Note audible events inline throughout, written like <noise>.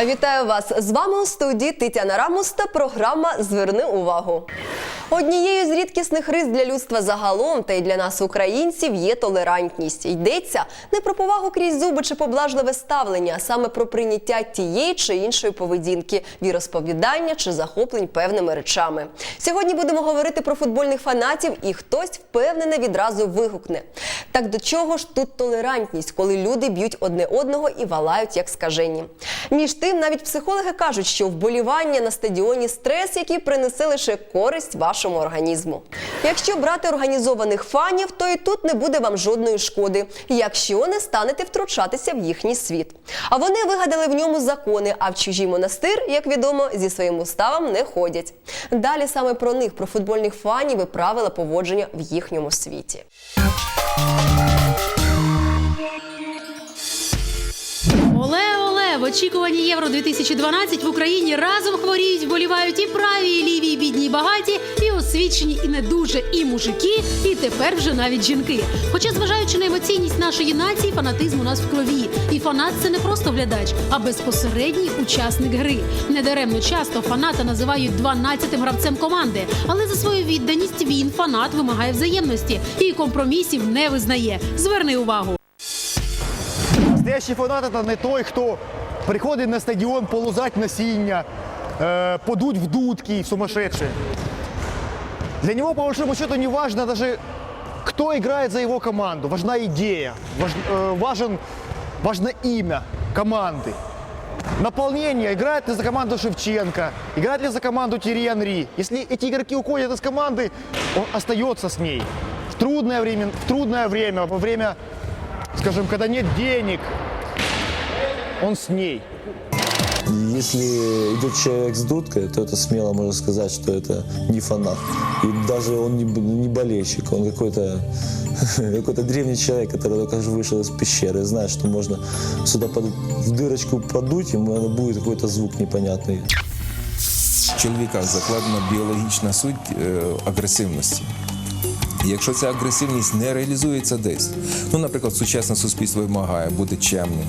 Вітаю вас! З вами у студії Тетяна Рамус та програма Зверни увагу. Однією з рідкісних рис для людства загалом та й для нас, українців, є толерантність. Йдеться не про повагу крізь зуби чи поблажливе ставлення, а саме про прийняття тієї чи іншої поведінки, віросповідання чи захоплень певними речами. Сьогодні будемо говорити про футбольних фанатів, і хтось впевнене відразу вигукне. Так до чого ж тут толерантність, коли люди б'ють одне одного і валають як скажені? Між тим, навіть психологи кажуть, що вболівання на стадіоні стрес, який принесе лише користь вашому організму. Якщо брати організованих фанів, то і тут не буде вам жодної шкоди, якщо не станете втручатися в їхній світ. А вони вигадали в ньому закони, а в чужий монастир, як відомо, зі своїм уставом не ходять. Далі саме про них, про футбольних фанів і правила поводження в їхньому світі. Оле, оле! В очікуванні Євро 2012 в Україні разом хворіють, вболівають і праві, і ліві, і бідні, і багаті, і освічені, і не дуже, і мужики, і тепер вже навіть жінки. Хоча, зважаючи на емоційність нашої нації, фанатизм у нас в крові. І фанат це не просто глядач, а безпосередній учасник гри. Недаремно часто фаната називають 12-тим гравцем команди, але за свою відданість він фанат вимагає взаємності і компромісів не визнає. Зверни увагу. Настоящий фанат это не той, хто приходить на стадіон полузать насіння, е, подуть в дудки сумасшедшие. Для него, по большому счету, не важно даже, кто играет за его команду. Важна идея, важ, э, важен, важно имя команды. Наполнение, играет ли за команду Шевченко, играет ли за команду Тири Анри. Если эти игроки уходят из команды, он остается с ней. В трудное время, в трудное время, во время, скажем, когда нет денег, он с ней. Если идет человек с дудкой, то это смело можно сказать, что это не фанат. И даже он не, не болельщик, он какой-то <laughs> какой-то древний человек, который только что вышел из пещеры, и знает, что можно сюда под, в дырочку подуть, ему надо будет какой-то звук непонятный. В чоловіках закладена біологічна суть е, агресивності. І Якщо ця агресивність не реалізується десь, ну, наприклад, сучасне суспільство вимагає бути чемним,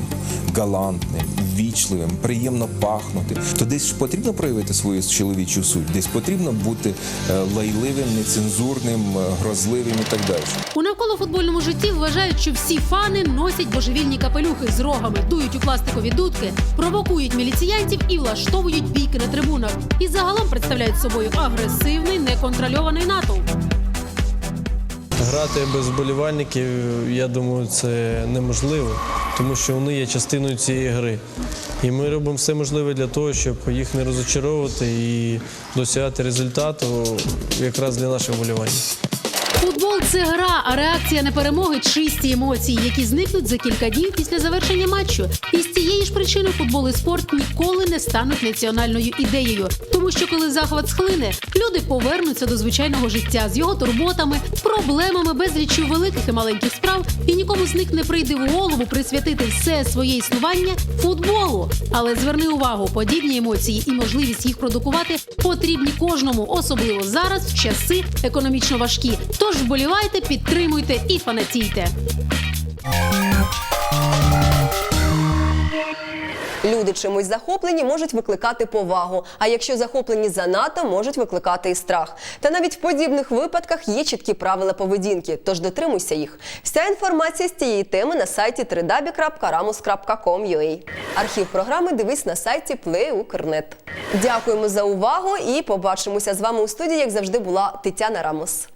галантним, ввічливим, приємно пахнути, то десь ж потрібно проявити свою чоловічу суть, десь потрібно бути е, лайливим, нецензурним, е, грозливим і так далі. У навколофутбольному житті вважають, що всі фани носять божевільні капелюхи з рогами, дують у пластикові дудки, провокують міліціянтів і влаштовують бійки на трибунах. І загалом представляють собою агресивний, неконтрольований натовп. Грати без вболівальників, я думаю, це неможливо, тому що вони є частиною цієї гри. І ми робимо все можливе для того, щоб їх не розочаровувати і досягати результату якраз для наших вболівальників. Футбол це гра, а реакція на перемоги чисті емоції, які зникнуть за кілька днів після завершення матчу. І з цієї ж причини футбол і спорт ніколи не стануть національною ідеєю. Тому що коли захват схлине, люди повернуться до звичайного життя з його турботами, проблемами, безліччю великих і маленьких справ, і нікому з них не прийде в голову присвятити все своє існування футболу. Але зверни увагу, подібні емоції і можливість їх продукувати потрібні кожному, особливо зараз, в часи економічно важкі. Тож вболівайте, підтримуйте і фанатійте. Люди чимось захоплені можуть викликати повагу. А якщо захоплені занадто, можуть викликати і страх. Та навіть в подібних випадках є чіткі правила поведінки, тож дотримуйся їх. Вся інформація з цієї теми на сайті www.ramus.com.ua. Архів програми дивись на сайті Play.Укрнет. Дякуємо за увагу і побачимося з вами у студії, як завжди була Тетяна Рамос.